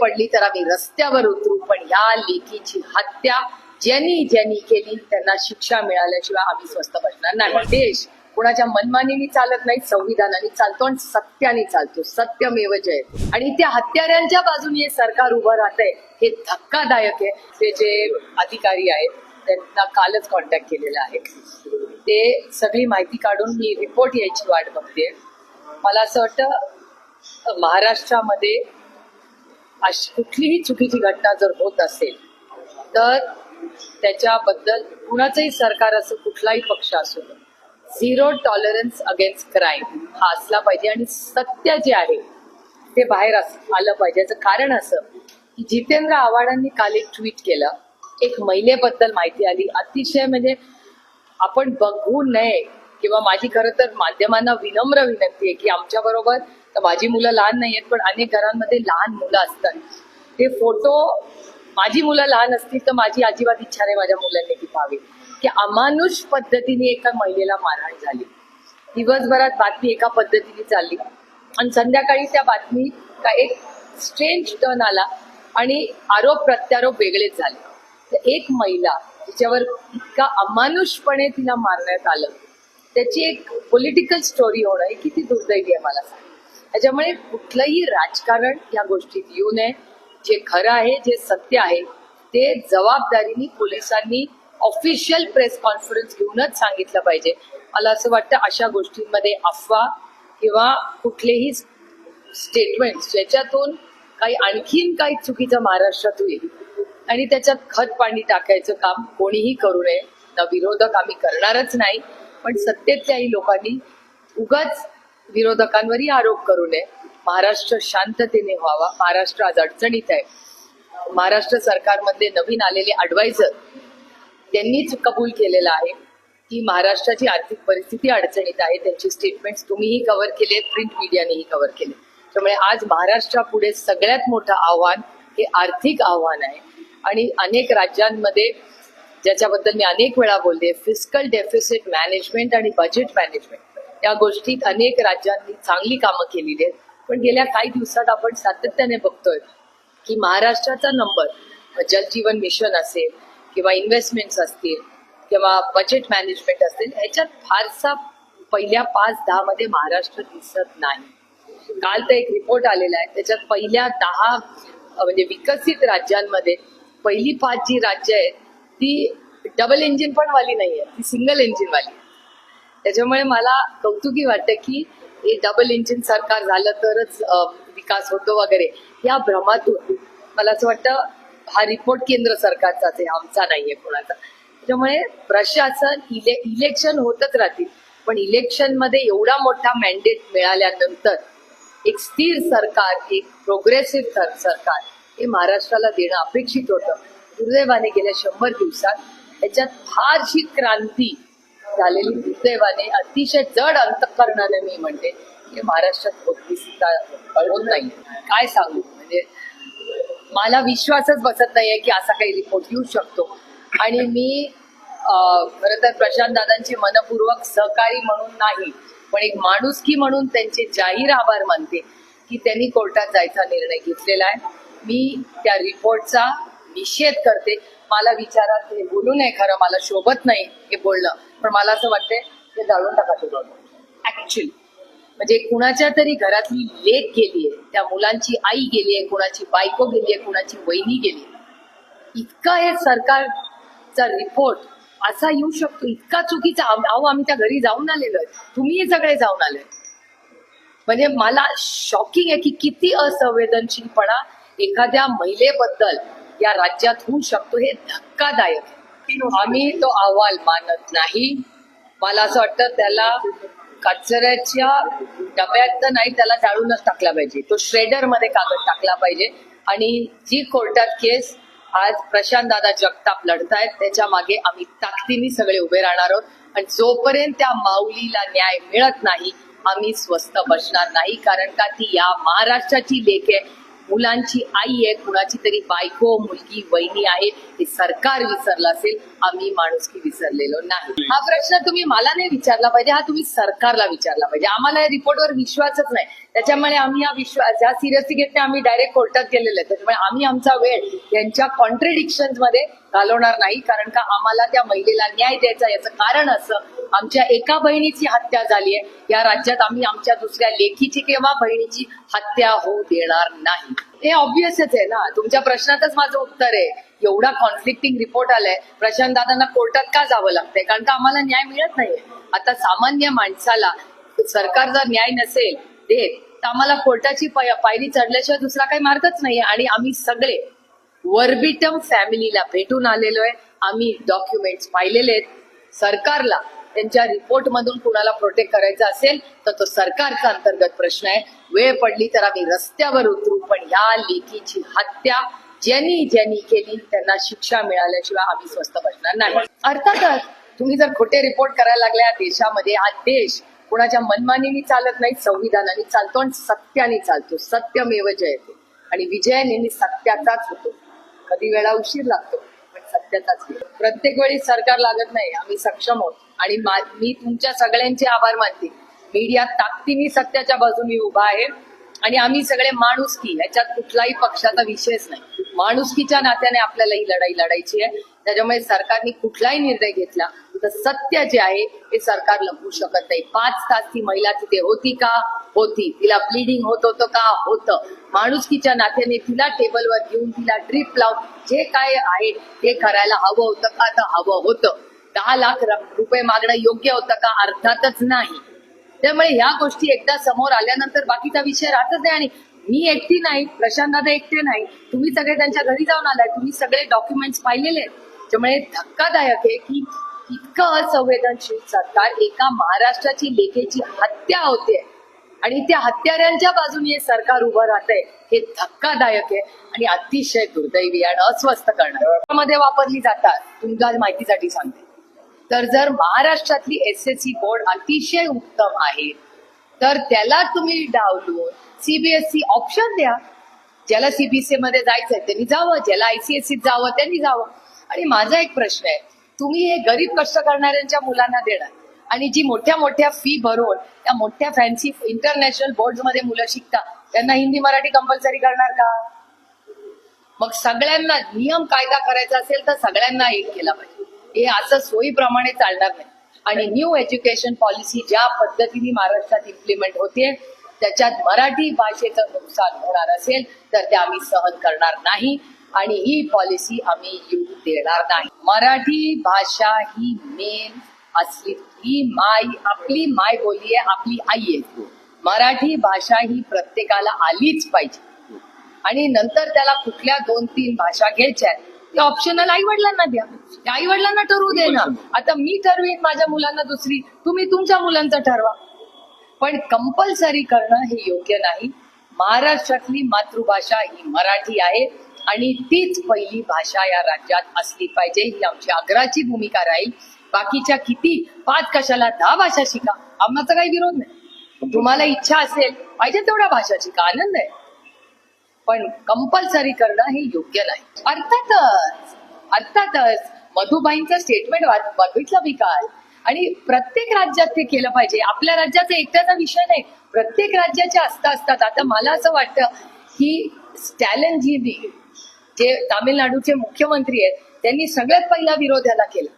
पडली तर आम्ही रस्त्यावर उतरू. पण या लेकीची हत्या ज्यांनी ज्यांनी केली त्यांना शिक्षा मिळाल्याशिवाय आम्ही स्वस्त बसणार नाही. देश कोणाच्या मनमानीने चालत नाही संविधानाने चालतो आणि सत्याने चालतो. सत्यमेव जय. आणि त्या हत्यारांच्या बाजूने हे सरकार उभं राहत आहे हे धक्कादायक आहे. ते जे अधिकारी आहेत त्यांना कालच कॉन्टॅक्ट केलेला आहे. ते सगळी माहिती काढून मी रिपोर्ट यायची वाट बघते. मला असं वाटतं महाराष्ट्रामध्ये अशी कुठलीही चुकीची घटना जर होत असेल तर त्याच्याबद्दल कुणाचंही सरकार असो कुठलाही पक्ष असो झिरो टॉलरन्स अगेन्स्ट क्राईम हा असला पाहिजे आणि सत्य जे आहे ते बाहेर आलं पाहिजे. याचं कारण असं की जितेंद्र आव्हाडांनी काल एक ट्विट केलं. एक महिलेबद्दल माहिती आली. अतिशय म्हणजे आपण बघू नये किंवा माझी खरं तर माध्यमांना विनम्र विनंती आहे की आमच्या बरोबर तर माझी मुलं लहान नाही आहेत पण अनेक घरांमध्ये लहान मुलं असतात. ते फोटो माझी मुलं लहान असतील तर माझी अजिबात इच्छा नाही माझ्या मुलांनी ती पाहावी की अमानुष पद्धतीने एका महिलेला मारहाण झाली. दिवसभरात बातमी एका पद्धतीने चालली. आणि संध्याकाळी त्या बातमी का एक स्ट्रेंज टर्न आला आणि आरोप प्रत्यारोप वेगळेच झाले. तर एक महिला तिच्यावर इतका अमानुषपणे तिला मारण्यात आलं. त्याची एक पॉलिटिकल स्टोरी होणं ही किती दुर्दैवी आहे मला सांग. त्याच्यामुळे कुठलंही राजकारण या गोष्टीत येऊ नये. जे खरं आहे जे सत्य आहे ते जबाबदारीने पोलिसांनी ऑफिशियल प्रेस कॉन्फरन्स घेऊनच सांगितलं पाहिजे. मला असं वाटतं अशा गोष्टींमध्ये अफवा किंवा कुठलेही स्टेटमेंट ज्याच्यातून काही आणखीन काही चुकीचं महाराष्ट्रात होईल आणि त्याच्यात खत पाणी टाकायचं काम कोणीही करू नये. न विरोधक आम्ही करणारच नाही. पण सत्तेतल्याही लोकांनी उगाच विरोधकांवरही आरोप करू नये. महाराष्ट्र शांततेने व्हावा. महाराष्ट्र आज अडचणीत आहे. महाराष्ट्र सरकारमधले नवीन आलेले अडवायझर त्यांनीच कबूल केलेलं आहे की महाराष्ट्राची आर्थिक परिस्थिती अडचणीत आहे. त्यांची स्टेटमेंट्स तुम्हीही कव्हर केले प्रिंट मीडियानेही कव्हर केले. त्यामुळे आज महाराष्ट्रापुढे सगळ्यात मोठं आव्हान हे आर्थिक आव्हान आहे. आणि अनेक राज्यांमध्ये ज्याच्याबद्दल मी अनेक वेळा बोलले फिस्कल डेफिसिट मॅनेजमेंट आणि बजेट मॅनेजमेंट या गोष्टीत अनेक राज्यांनी चांगली कामं केलेली आहेत. पण गेल्या काही दिवसात आपण सातत्याने बघतोय की महाराष्ट्राचा नंबर जलजीवन मिशन असेल किंवा इन्व्हेस्टमेंट्स असतील किंवा बजेट मॅनेजमेंट असेल ह्याच्यात फारसा पहिल्या पाच दहा मध्ये महाराष्ट्र दिसत नाही. काल तर एक रिपोर्ट आलेला आहे. त्याच्यात पहिल्या दहा म्हणजे विकसित राज्यांमध्ये पहिली पाच जी राज्य आहेत ती डबल इंजिन पण वाली नाहीये ती सिंगल इंजिन वाली. आहे. त्याच्यामुळे मला कौतुकी वाटतं की हे डबल इंजिन सरकार झालं तरच विकास होतो वगैरे. या भ्रमातून मला असं वाटतं हा रिपोर्ट केंद्र सरकारचाच आहे आमचा नाहीये कोणाचा. त्याच्यामुळे प्रशासन इले इलेक्शन होतच राहतील. पण इलेक्शनमध्ये एवढा मोठा मॅन्डेट मिळाल्यानंतर एक स्थिर सरकार एक प्रोग्रेसिव्ह सरकार हे महाराष्ट्राला देणं अपेक्षित होतं. दुर्दैवाने गेल्या शंभर दिवसात त्याच्यात फारशी क्रांती झालेली दुर्दैवाने अतिशय जड अंतकरणाने मी म्हणते. हे महाराष्ट्रात होत सुद्धा कळवत नाही. काय सांगू? म्हणजे मला विश्वासच बसत नाहीये की असा काही रिपोर्ट येऊ शकतो. आणि मी खर तर प्रशांत दादांचे मनपूर्वक सहकारी म्हणून नाही पण एक माणुसकी म्हणून त्यांचे जाहीर आभार मानते की त्यांनी कोर्टात जायचा निर्णय घेतलेला आहे. मी त्या रिपोर्टचा निषेध करते. मला विचारात हे बोलू नये खरं मला शोभत नाही हे बोलणं. पण मला असं वाटतंय ते जाळून टाका ऍक्च्युली म्हणजे कुणाच्या तरी घरातली लेक गेलीये त्या मुलांची आई गेलीये कुणाची बायको गेलीये कुणाची वहिनी गेली इतका हे सरकारचा रिपोर्ट असा येऊ शकतो इतका चुकीचा अहो आम्ही त्या घरी जाऊन आलेलो आहे. तुम्ही सगळे जाऊन आले म्हणजे मला शॉकिंग आहे की किती असंवेदनशीलपणा एखाद्या महिलेबद्दल या राज्यात होऊ शकतो हे धक्कादायक आहे. आम्ही तो अहवाल मानत नाही. मला असं वाटतं त्याला कचऱ्याच्या डब्यात तर नाही त्याला जाळूनच टाकला पाहिजे. तो श्रेडरमध्ये कागद टाकला पाहिजे. आणि जी कोर्टात केस आज प्रशांत दादा जगताप लढतायत त्याच्यामागे आम्ही ताकदीने सगळे उभे राहणार आहोत. आणि जोपर्यंत त्या माऊलीला न्याय मिळत नाही आम्ही स्वस्त बसणार नाही कारण का ती या महाराष्ट्राची लेख आहे. मुलांची आई आहे कुणाची तरी बायको मुलगी वहिनी आहे हे सरकार विसरलं असेल आम्ही माणुसकी विसरलेलो नाही. हा प्रश्न तुम्ही मला नाही विचारला पाहिजे हा तुम्ही सरकारला विचारला पाहिजे. आम्हाला या रिपोर्टवर विश्वासच नाही. त्याच्यामुळे आम्ही या विश्वास ज्या सिरियसली घेत नाही आम्ही डायरेक्ट कोर्टात गेलेले. आहेत. त्याच्यामुळे आम्ही आमचा वेळ यांच्या कॉन्ट्रडिक्शनमध्ये घालवणार नाही कारण का आम्हाला त्या महिलेला न्याय द्यायचा याचं कारण असं आमच्या एका बहिणीची हत्या झाली आहे या राज्यात आम्ही आमच्या दुसऱ्या लेखीची किंवा बहिणीची हत्या होऊ देणार नाही. हे ऑब्विसच आहे ना. तुमच्या प्रश्नातच माझं उत्तर आहे. एवढा कॉन्फ्लिक्टिंग रिपोर्ट आलाय. प्रशांत दादांना कोर्टात का जावं लागतंय? कारण का आम्हाला न्याय मिळत नाहीये. आता सामान्य माणसाला सरकार जर न्याय नसेल देत तर आम्हाला कोर्टाची पाय- पायरी चढल्याशिवाय दुसरा काही मार्गच नाहीये. आणि आम्ही सगळे वर्बिटम फॅमिलीला भेटून आलेलो आहे. आम्ही डॉक्युमेंट्स पाहिलेले आहेत. सरकारला त्यांच्या रिपोर्ट मधून कुणाला प्रोटेक्ट करायचा असेल तर तो सरकारचा अंतर्गत प्रश्न आहे. वेळ पडली तर आम्ही रस्त्यावर उतरू पण या लेकीची हत्या ज्यांनी ज्यांनी केली त्यांना शिक्षा मिळाल्याशिवाय आम्ही स्वस्त बसणार नाही. अर्थातच तुम्ही जर खोटे रिपोर्ट करायला लागल्या देशामध्ये हा देश कुणाच्या मनमानीने चालत नाही संविधानाने चालतो आणि सत्याने चालतो. सत्यमेव जयते. आणि विजय नेहमी सत्याचाच होतो. कधी वेळा उशीर लागतो पण सत्याचाच प्रत्येक वेळी सरकार लागत नाही आम्ही सक्षम आहोत. आणि मी तुमच्या सगळ्यांचे आभार मानते. मीडिया ताकदीने सत्याच्या बाजूने उभा आहे. आणि आम्ही सगळे माणुसकी याच्यात कुठलाही पक्षाचा विषयच नाही. माणुसकीच्या नात्याने आपल्याला ही लढाई लढायची आहे. त्याच्यामुळे सरकारने कुठलाही निर्णय घेतला तर सत्य जे आहे ते सरकार लपवू शकत नाही. पाच तास ती महिला तिथे होती का? होती. तिला ब्लिडिंग होत होतं का? होतं. माणुसकीच्या नात्याने तिला टेबलवर घेऊन तिला ड्रीप लावून जे काय आहे ते करायला हवं होतं का? तर हवं होतं. दहा लाख रुपये मागणं योग्य होतं का? अर्थातच नाही. त्यामुळे ह्या गोष्टी एकदा समोर आल्यानंतर बाकीचा विषय राहतच नाही. आणि मी एकटी नाही प्रशांत दादा एकटे नाही. तुम्ही सगळे त्यांच्या घरी जाऊन आलाय. तुम्ही सगळे डॉक्युमेंट्स पाहिलेले आहेत. त्यामुळे धक्कादायक आहे की इतकं असंवेदनशील सरकार एका महाराष्ट्राची लेखेची हत्या होते. आणि त्या हत्याऱ्यांच्या बाजूने हे सरकार उभं राहत आहे हे धक्कादायक आहे आणि अतिशय दुर्दैवी आणि अस्वस्थ करणार. मध्ये वापरली जातात. तुमच्या माहितीसाठी सांगते. तर जर महाराष्ट्रातली एस एस सी बोर्ड अतिशय उत्तम आहे तर त्याला तुम्ही डावलून सीबीएसई ऑप्शन द्या. ज्याला सीबीएसई मध्ये जायचंय त्यांनी जावं. ज्याला आयसीएससी जावं त्यांनी जावं. आणि माझा एक प्रश्न आहे तुम्ही हे गरीब कष्ट करणाऱ्यांच्या मुलांना देणार. आणि जी मोठ्या मोठ्या फी भरून त्या मोठ्या फॅन्सी इंटरनॅशनल बोर्डमध्ये मुलं शिकतात त्यांना हिंदी मराठी कंपल्सरी करणार का? मग सगळ्यांना नियम कायदा करायचा असेल तर सगळ्यांना एक केला पाहिजे. हे असं सोयीप्रमाणे चालणार नाही. आणि न्यू एज्युकेशन पॉलिसी ज्या पद्धतीने महाराष्ट्रात इम्प्लिमेंट होते त्याच्यात मराठी भाषेचं नुकसान होणार असेल तर ते आम्ही सहन करणार नाही. आणि ही पॉलिसी आम्ही येऊ देणार नाही. मराठी भाषा ही मेन असली ही माय आपली माय बोली आहे आपली आई आहे. मराठी भाषा ही प्रत्येकाला आलीच पाहिजे. आणि नंतर त्याला कुठल्या दोन तीन भाषा घ्यायच्या ते ऑप्शनल आई वडिलांना द्या. आई वडिलांना ठरवू दे ना. आता मी ठरवीन माझ्या मुलांना दुसरी तुम्ही तुमच्या मुलांचं ठरवा. पण कंपल्सरी करणं हे योग्य नाही. महाराष्ट्रातली मातृभाषा ही मराठी आहे. आणि तीच पहिली भाषा या राज्यात असली पाहिजे. ही आमची आग्रहाची भूमिका राहील. बाकीच्या किती पाच कशाला दहा भाषा शिका आम्हाला काही विरोध नाही. तुम्हाला इच्छा असेल पाहिजे तेवढ्या भाषा शिका आनंद आहे. पण कंपल्सरी करणं हे योग्य नाही. अर्थातच अर्थातच मधुबाईंचं स्टेटमेंट बघितलं मी काल. आणि प्रत्येक राज्यात ते केलं पाहिजे. आपल्या राज्याचा एकट्याचा विषय नाही. प्रत्येक राज्याच्या असता असतात. आता मला असं वाटतं की स्टॅलन जी तामिळनाडूचे मुख्यमंत्री आहेत त्यांनी सगळ्यात पहिला विरोध ह्याला केला.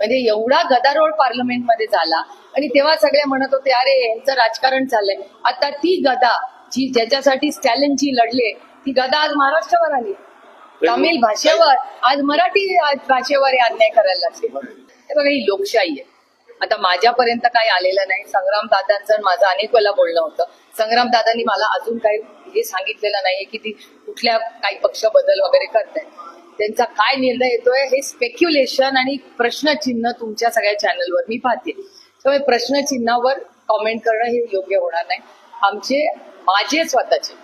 म्हणजे एवढा गदारोळ पार्लमेंटमध्ये झाला आणि तेव्हा सगळे म्हणत होते अरे यांचं राजकारण चाललंय. आता ती गदा जी ज्याच्यासाठी स्टॅलिनजी लढले ती गदा आज महाराष्ट्रावर आली. तामिळ भाषेवर आज मराठी आज भाषेवर हे अन्याय करायला लागले. हे बघा ही लोकशाही आहे. आता माझ्यापर्यंत काही आलेलं नाही. संग्राम दादांचं माझं अनेक वेळा बोलणं होतं. संग्राम दादांनी मला अजून काही हे सांगितलेलं नाहीये की ती कुठल्या काही पक्ष बदल वगैरे करतायत. त्यांचा काय निर्णय येतोय हे स्पेक्युलेशन आणि प्रश्नचिन्ह तुमच्या सगळ्या चॅनलवर मी पाहते. त्यामुळे प्रश्नचिन्हावर कॉमेंट करणं हे योग्य होणार नाही. आमचे माझे स्वतःचे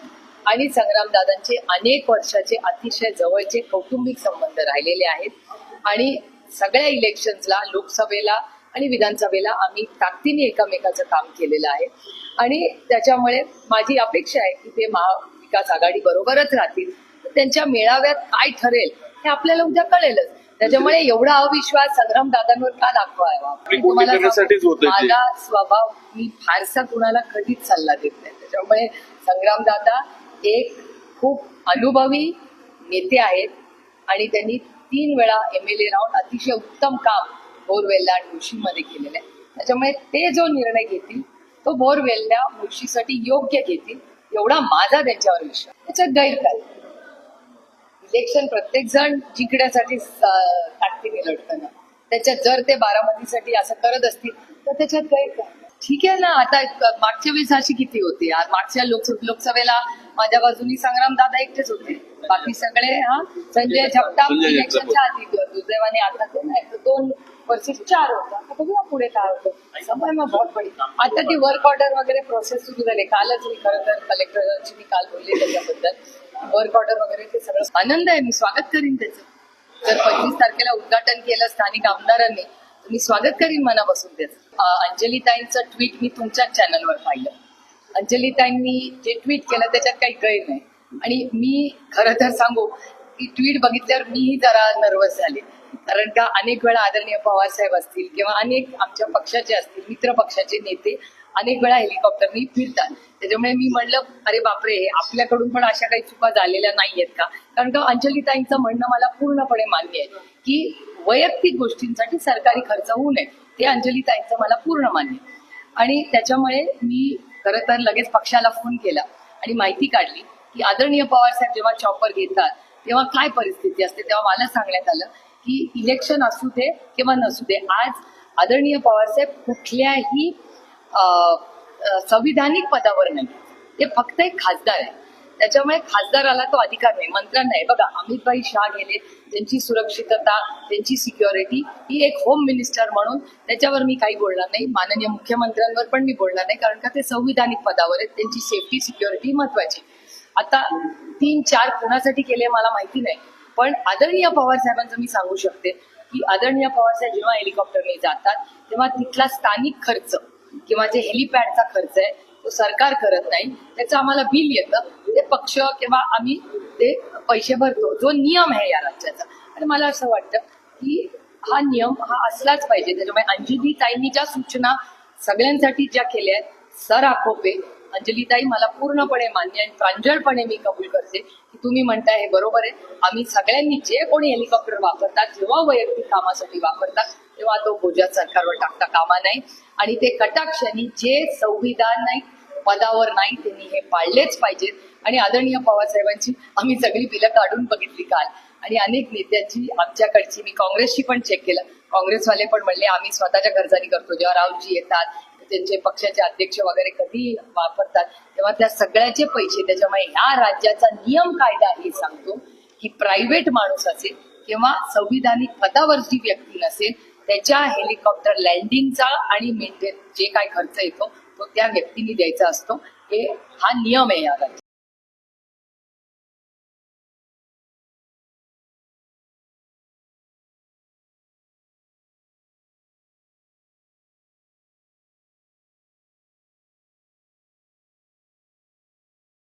आणि संग्रामदादांचे अनेक वर्षाचे अतिशय जवळचे कौटुंबिक संबंध राहिलेले आहेत. आणि सगळ्या इलेक्शन्सला लोकसभेला आणि विधानसभेला आम्ही ताकदीने एकमेकाचं काम केलेलं आहे. आणि त्याच्यामुळे माझी अपेक्षा आहे की ते महा महाविकास आघाडी बरोबरच राहतील. त्यांच्या मेळाव्यात काय ठरेल हे आपल्याला उद्या कळेलच. त्याच्यामुळे एवढा अविश्वास संग्राम दादांवर का दाखवावा. माझा स्वभाव मी फारसा कुणाला कधीच सल्ला देत नाही. त्याच्यामुळे संग्राम दादा एक खूप अनुभवी नेते आहेत. आणि त्यांनी तीन वेळा एम एल ए राहून अतिशय उत्तम काम बोरवेलला आणि मुळशीमध्ये केलेलं आहे. त्याच्यामुळे ते जो निर्णय घेतील तो बोरवेलला मुळशीसाठी योग्य घेतील एवढा माझा त्यांच्यावर विश्वास. त्याच्यात गैर काय इलेक्शन प्रत्येक जण जिंकण्यासाठी ताकदीने लढताना त्याच्यात जर ते बारामतीसाठी असं करत असतील तर त्याच्यात काही काय ठीक आहे ना आता मागच्या वेळेस अशी किती होती? मागच्या लोक लोकसभेला माझ्या बाजूनी संग्राम दादा एकटेच होते. बाकी सगळे हा संजय जगताप संजय. इलेक्शनच्या आधी दुर्दैवाने आता ते नाही. तर दोन वर्षी चार होता. आता बघूया पुढे काय होतं. समय मग बहुत बडी आता ती वर्क ऑर्डर वगैरे प्रोसेस सुरू झाली. कालच मी खरं तर कलेक्टरची मी काल बोलले त्याच्याबद्दल. वर्क ऑर्डर वगैरे ते सगळं. आनंद आहे. मी स्वागत करीन त्याचं. जर पंचवीस तारखेला उद्घाटन केलं स्थानिक आमदारांनी तर मी स्वागत करीन मनापासून त्याचं. अंजलीताईंचं ट्विट मी तुमच्याच चॅनलवर पाहिलं. अंजलीताईंनी जे ट्विट केलं त्याच्यात काही गैर नाही. आणि मी खरं तर सांगू की ट्विट बघितल्यावर मीही जरा नर्वस झाले. कारण का अनेक वेळा आदरणीय पवारसाहेब असतील किंवा अनेक आमच्या पक्षाचे असतील मित्र पक्षाचे नेते अनेक वेळा हेलिकॉप्टरनी फिरतात. त्याच्यामुळे मी म्हणलं अरे बापरे आपल्याकडून पण अशा काही चुका झालेल्या नाहीयेत का? कारण का अंजलीताईंचं म्हणणं मला पूर्णपणे मान्य आहे की वैयक्तिक गोष्टींसाठी सरकारी खर्च होऊ नये ते अंजलीताईंचं मला पूर्ण मान्य आहे. आणि त्याच्यामुळे मी खरं तर लगेच पक्षाला फोन केला आणि माहिती काढली. की आदरणीय पवार साहेब जेव्हा चॉपर घेतात तेव्हा काय परिस्थिती असते? तेव्हा मला सांगण्यात आलं की इलेक्शन असू दे किंवा नसू दे आज आदरणीय पवार साहेब कुठल्याही संविधानिक पदावर नाही. ते फक्त एक खासदार आहे. त्याच्यामुळे खासदाराला तो अधिकार नाही. मंत्र्यांना नाही बघा अमितभाई शाह गेले त्यांची सुरक्षितता त्यांची सिक्युरिटी ही एक होम मिनिस्टर म्हणून त्याच्यावर मी काही बोलणार नाही. माननीय मुख्यमंत्र्यांवर पण मी बोलणार नाही कारण का ते संविधानिक पदावर आहेत. त्यांची सेफ्टी सिक्युरिटी महत्वाची आता तीन चार कोणासाठी केले मला माहिती नाही. पण आदरणीय पवार साहेबांचं मी सांगू शकते की आदरणीय पवार साहेब जेव्हा हेलिकॉप्टरने जातात तेव्हा तिथला स्थानिक खर्च किंवा जे हेलिपॅडचा खर्च आहे तो सरकार करत नाही. त्याचं आम्हाला बिल येतं. ते पक्ष किंवा आम्ही ते पैसे भरतो. जो नियम आहे या राज्याचा. आणि मला असं वाटतं की हा नियम हा असलाच पाहिजे. त्याच्यामुळे अंजली ताईंनी ज्या सूचना सगळ्यांसाठी ज्या केल्या आहेत सर आखोपे अंजलीताई मला पूर्णपणे मान्य आणि प्रांजळपणे मी कबूल करते की तुम्ही म्हणताय हे बरोबर आहे. आम्ही सगळ्यांनी जे कोणी हेलिकॉप्टर वापरतात जेव्हा वैयक्तिक कामासाठी वापरतात तेव्हा तो बोजा सरकारवर टाकता कामा नाही. आणि ते कटाक्षाने जे संविधान नाही पदावर नाही त्यांनी हे पाळलेच पाहिजेत आणि आदरणीय पवार साहेबांची आम्ही सगळी बिलं काढून बघितली काल. आणि अनेक नेत्यांची आमच्याकडची मी काँग्रेसची पण चेक केलं. काँग्रेसवाले पण म्हणले आम्ही स्वतःच्या खर्चानी करतो. जेव्हा राहुलजी येतात त्यांचे पक्षाचे अध्यक्ष वगैरे कधी वापरतात तेव्हा त्या सगळ्याचे पैसे त्याच्यामुळे ह्या राज्याचा नियम कायदा हे सांगतो की प्रायव्हेट माणूस असेल किंवा संविधानिक पदावर जी व्यक्ती नसेल त्याच्या हेलिकॉप्टर लँडिंगचा आणि मेंटेन जे काय खर्च येतो तो त्या व्यक्तीने द्यायचा असतो. हे हा नियम आहे या राज्यात